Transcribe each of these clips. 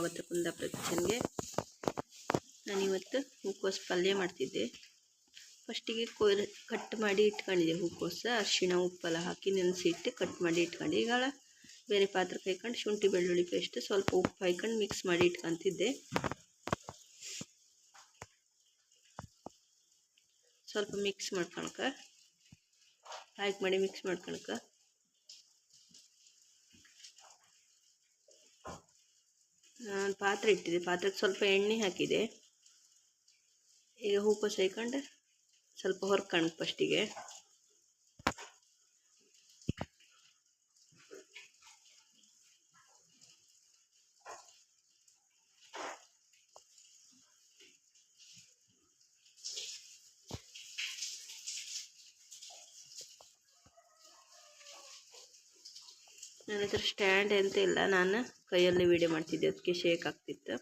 ಸ್ವಾಗತ ಕುಂದಾಪುರ ಕಿಚನ್ಗೆ ನಾನಿವತ್ತು ಹೂಕೋಸು ಪಲ್ಯ ಮಾಡ್ತಿದ್ದೆ. ಫಸ್ಟಿಗೆ ಕೊಯ್ ಕಟ್ ಮಾಡಿ ಇಟ್ಕೊಂಡಿದ್ದೆ ಹೂಕೋಸು, ಅರಿಶಿಣ, ಉಪ್ಪೆಲ್ಲ ಹಾಕಿ ನೆನೆಸಿಟ್ಟು ಕಟ್ ಮಾಡಿ ಇಟ್ಕೊಂಡು, ಈಗ ಬೇರೆ ಪಾತ್ರೆ ಕೈಕೊಂಡು ಶುಂಠಿ, ಬೆಳ್ಳುಳ್ಳಿ ಪೇಸ್ಟ್ ಸ್ವಲ್ಪ ಉಪ್ಪು ಹಾಕೊಂಡು ಮಿಕ್ಸ್ ಮಾಡಿ ಇಟ್ಕೊತಿದ್ದೆ. ಸ್ವಲ್ಪ ಮಿಕ್ಸ್ ಮಾಡ್ಕೊಳಕ ಹಾಕಿ ಮಾಡಿ ಮಿಕ್ಸ್ ಮಾಡ್ಕೊಳಕ ನಾನು ಪಾತ್ರೆ ಇಟ್ಟಿದೆ. ಪಾತ್ರೆಗೆ ಸ್ವಲ್ಪ ಎಣ್ಣೆ ಹಾಕಿದೆ. ಈಗ ಹೂಕೋಸು ಹಾಕೊಂಡು ಸ್ವಲ್ಪ ಹೊರ್ಕೊಂಡು ಫಸ್ಟಿಗೆ ನನ್ನ ಹತ್ರ ಸ್ಟ್ಯಾಂಡ್ ಅಂತ ಇಲ್ಲ. ನಾನು ಕೈಯಲ್ಲಿ ವೀಡಿಯೋ ಮಾಡ್ತಿದ್ದೆ. ಅದಕ್ಕೆ ಶೇಕ್ ಆಗ್ತಿತ್ತು.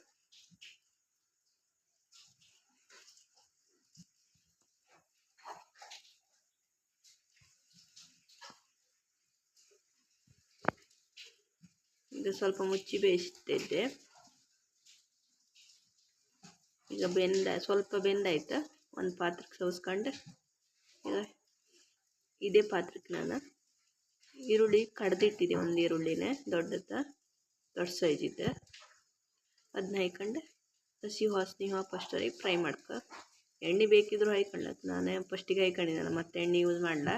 ಇದು ಸ್ವಲ್ಪ ಮುಚ್ಚಿ ಬೇಯಿಸ್ತಿದ್ದೆ. ಈಗ ಬೆಂದ, ಸ್ವಲ್ಪ ಬೆಂದಾಯ್ತು ಒಂದು ಪಾತ್ರಕ್ಕೆ ಸೋಸ್ಕೊಂಡು ಈಗ ಇದೇ ಪಾತ್ರಕ್ಕೆ ನಾನು ಈರುಳ್ಳಿ ಕಡ್ದಿಟ್ಟಿದೆ ಒಂದು ಈರುಳ್ಳಿನೇ, ದೊಡ್ಡದ, ದೊಡ್ಡ ಸೈಜ್ ಇದೆ. ಅದನ್ನ ಹಾಯ್ಕೊಂಡು ಹಸಿ ವಾಸನೆ ಹಾಕಿ ಫಸ್ಟರಿಗೆ ಫ್ರೈ ಮಾಡ್ಕೊ. ಎಣ್ಣೆ ಬೇಕಿದ್ರು ಹಾಯ್ಕೊಳ್ಳತ್ ನಾನೇ ಫಸ್ಟಿಗೆ ಹಾಯ್ಕೊಂಡಿದ್ದಲ್ಲ ಮತ್ತೆ ಎಣ್ಣೆ ಯೂಸ್ ಮಾಡಲ?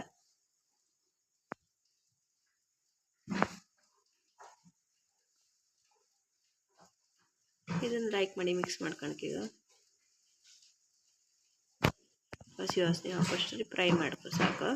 ಇದನ್ನು ಲೈಕ್ ಮಾಡಿ ಮಿಕ್ಸ್ ಮಾಡ್ಕೊಳ್ಕೀಗ ಹಸಿ ವಾಸನೆ ಹಾಕೋಷ್ಟರಲ್ಲಿ ಫ್ರೈ ಮಾಡ್ಕೊ ಸಾಕು.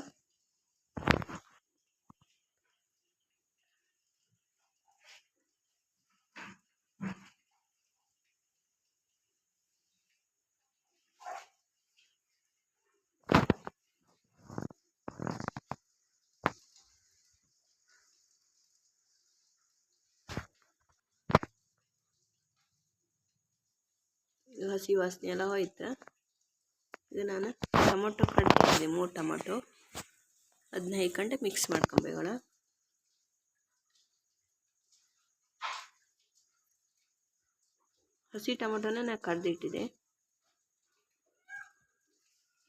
ಹಸಿ ವಾಸನೆ ಎಲ್ಲ ಹೋಯ್ತು? ಇದು ನಾನು ಟೊಮೊಟೊ ಕಡ್ದಿದ್ದೆ ಮೂರು ಟೊಮೊಟೊ. ಅದನ್ನ ಹೈಕಂಡೆ ಮಿಕ್ಸ್ ಮಾಡ್ಕೊಬೇಕಲ್ಲ ಹಸಿ ಟೊಮೊಟೊನ ನಾನು ಕಡ್ದಿಟ್ಟಿದೆ.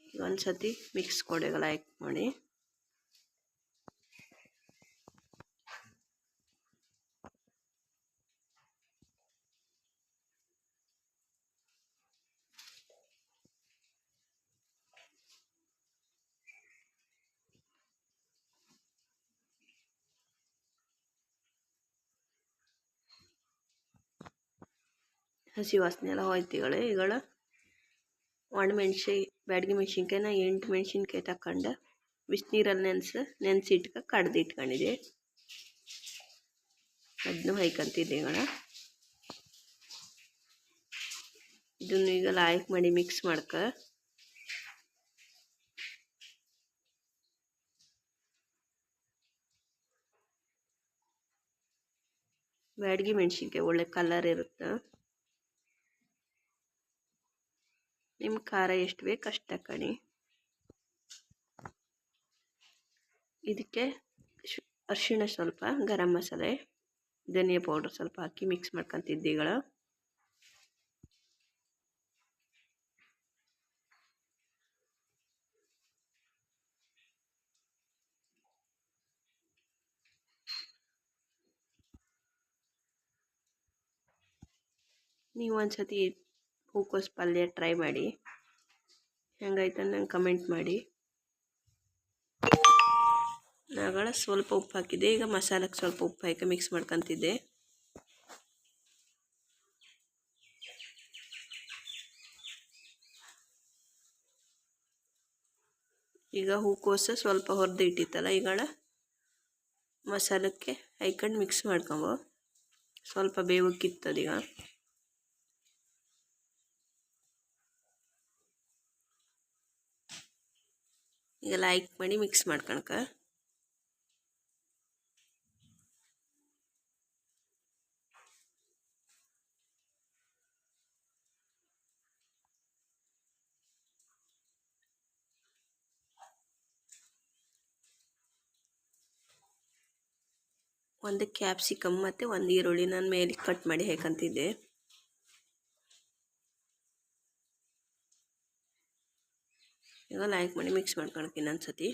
ಈಗ ಒಂದು ಸತಿ ಮಿಕ್ಸ್ ಕೊಡೆಗಳ ಹಾಕಿ ಮಾಡಿ. ಹಸಿ ವಾಸನೆ ಎಲ್ಲ ಹೋಯ್ತಿಗಳು ಈಗಳ ಒಣಮೆಣ್ಸಿ ಬ್ಯಾಡಗಿ ಮೆಣ್ಸಿನ್ಕಾಯಿನ ಎಂಟು ಮೆಣ್ಸಿನ್ಕಾಯಿ ತಗೊಂಡು ಬಿಸಿನೀರಲ್ಲಿ ನೆನೆಸಿ, ನೆನೆಸಿಟ್ಕ ಕಡ್ದು ಇಟ್ಕೊಂಡಿದ್ದೆ ಅದನ್ನು ಹೈಕಂತಿದ್ದೆ ಈಗಳ ಇದನ್ನು ಈಗ ಲಾಯ್ಕ್ ಮಾಡಿ ಮಿಕ್ಸ್ ಮಾಡ್ಕ. ಬ್ಯಾಡಗಿ ಮೆಣ್ಸಿನ್ಕಾಯಿ ಒಳ್ಳೆ ಕಲರ್ ಇರುತ್ತೆ. ನಿಮ್ಮ ಖಾರ ಎಷ್ಟು ಬೇಕು ಅಷ್ಟು ತಗೊಳ್ಳಿ ಇದಕ್ಕೆ ಅರಿಶಿಣ ಸ್ವಲ್ಪ, ಗರಂ ಮಸಾಲೆ, ಧನಿಯಾ ಪೌಡ್ರ್ ಸ್ವಲ್ಪ ಹಾಕಿ ಮಿಕ್ಸ್ ಮಾಡ್ಕೊತಿದ್ದೀಗಳ ನೀವು ಒಂದು ಸತಿ ಹೂಕೋಸು ಪಲ್ಯ ಟ್ರೈ ಮಾಡಿ. ಹೆಂಗಾಯ್ತು ನಂಗೆ ಕಮೆಂಟ್ ಮಾಡಿ. ನಾಗಳ ಸ್ವಲ್ಪ ಉಪ್ಪು ಹಾಕಿದ್ದೆ, ಈಗ ಮಸಾಲಕ್ಕೆ ಸ್ವಲ್ಪ ಉಪ್ಪು ಹಾಕಿ ಮಿಕ್ಸ್ ಮಾಡ್ಕೊತಿದ್ದೆ. ಈಗ ಹೂಕೋಸು ಸ್ವಲ್ಪ ಹೊರದು ಇಟ್ಟಿತ್ತಲ್ಲ, ಈಗಳ ಮಸಾಲಕ್ಕೆ ಹಾಕೊಂಡು ಮಿಕ್ಸ್ ಮಾಡ್ಕೊಂಬೋ ಸ್ವಲ್ಪ ಬೇವಕ್ಕಿತ್ತದೀಗ ಈಗ ಲೈಕ್ ಮಾಡಿ ಮಿಕ್ಸ್ ಮಾಡ್ಕೊಳಕ. ಒಂದು ಕ್ಯಾಪ್ಸಿಕಮ್ ಮತ್ತು ಒಂದು ಈರುಳ್ಳಿ ನಾನು ಮೇಲೆ ಕಟ್ ಮಾಡಿ ಹಾಕಂತಿದ್ದೆ. ಈಗ ಲೈಕ್ ಮಾಡಿ ಮಿಕ್ಸ್ ಮಾಡ್ಕೊಳಕ್ಕೆ ಇನ್ನೊಂದು ಸತಿ.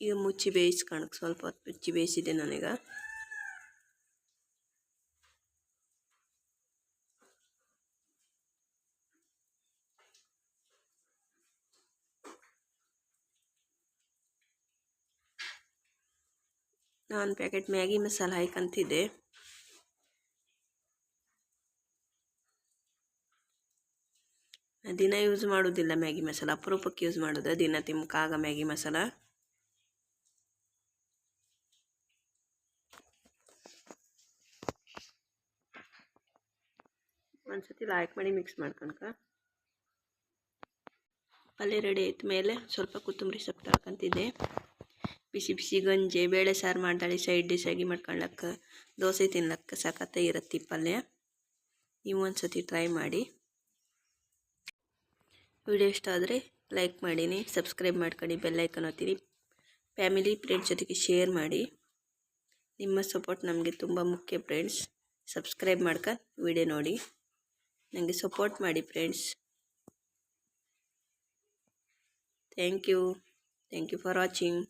ಈಗ ಮುಚ್ಚಿ ಬೇಯಿಸ್ಕೊಳಕ್ಕೆ ಸ್ವಲ್ಪ ಹೊತ್ತು ಮುಚ್ಚಿ ಬೇಯಿಸಿದೆ ನಾನೀಗ. ನಾನು ಪ್ಯಾಕೆಟ್ ಮ್ಯಾಗಿ ಮಸಾಲ ಹಾಕಂತಿದ್ದೆ ದಿನ ಯೂಸ್ ಮಾಡೋದಿಲ್ಲ ಮ್ಯಾಗಿ ಮಸಾಲ, ಅಪರೂಪಕ್ಕೆ ಯೂಸ್ ಮಾಡೋದು. ದಿನ ಆಗ ಮ್ಯಾಗಿ ಮಸಾಲ. ಒಂದ್ಸತಿ ಲಾಯ್ಕ್ ಮಾಡಿ ಮಿಕ್ಸ್ ಮಾಡ್ಕೊಂಡ್ಕ ಪಲ್ಯ ರೆಡಿ ಆಯ್ತು ಮೇಲೆ ಸ್ವಲ್ಪ ಕೊತ್ತಂಬರಿ ಸೊಪ್ಪು ಹಾಕಂತಿದ್ದೆ ಬಿಸಿ ಬಿಸಿ ಗಂಜಿ, ಬೇಳೆ ಸಾರು ಮಾಡ್ದಾಳಿ, ಸೈಡ್ ಡಿಶ್ ಆಗಿ ಮಾಡ್ಕೊಳ್ಳಕ್ಕೆ ದೋಸೆ ತಿನ್ಲಕ್ಕೆ ಸಖತ್ತ ಇರುತ್ತೆ ಪಲ್ಯ. ನೀವು ಒಂದು ಸತಿ ಟ್ರೈ ಮಾಡಿ. ವಿಡಿಯೋ ಇಷ್ಟ ಆದರೆ ಲೈಕ್ ಮಾಡೀನಿ ಸಬ್ಸ್ಕ್ರೈಬ್ ಮಾಡ್ಕೊಳ್ಳಿ ಬೆಲ್ಲೈಕನ್ ಓದ್ತೀನಿ ಫ್ಯಾಮಿಲಿ ಫ್ರೆಂಡ್ಸ್ ಜೊತೆಗೆ ಶೇರ್ ಮಾಡಿ. ನಿಮ್ಮ ಸಪೋರ್ಟ್ ನಮಗೆ ತುಂಬ ಮುಖ್ಯ ಫ್ರೆಂಡ್ಸ್ ಸಬ್ಸ್ಕ್ರೈಬ್ ಮಾಡ್ಕ ವಿಡಿಯೋ ನೋಡಿ. ನನಗೆ ಸಪೋರ್ಟ್ ಮಾಡಿ friends thank you thank you for watching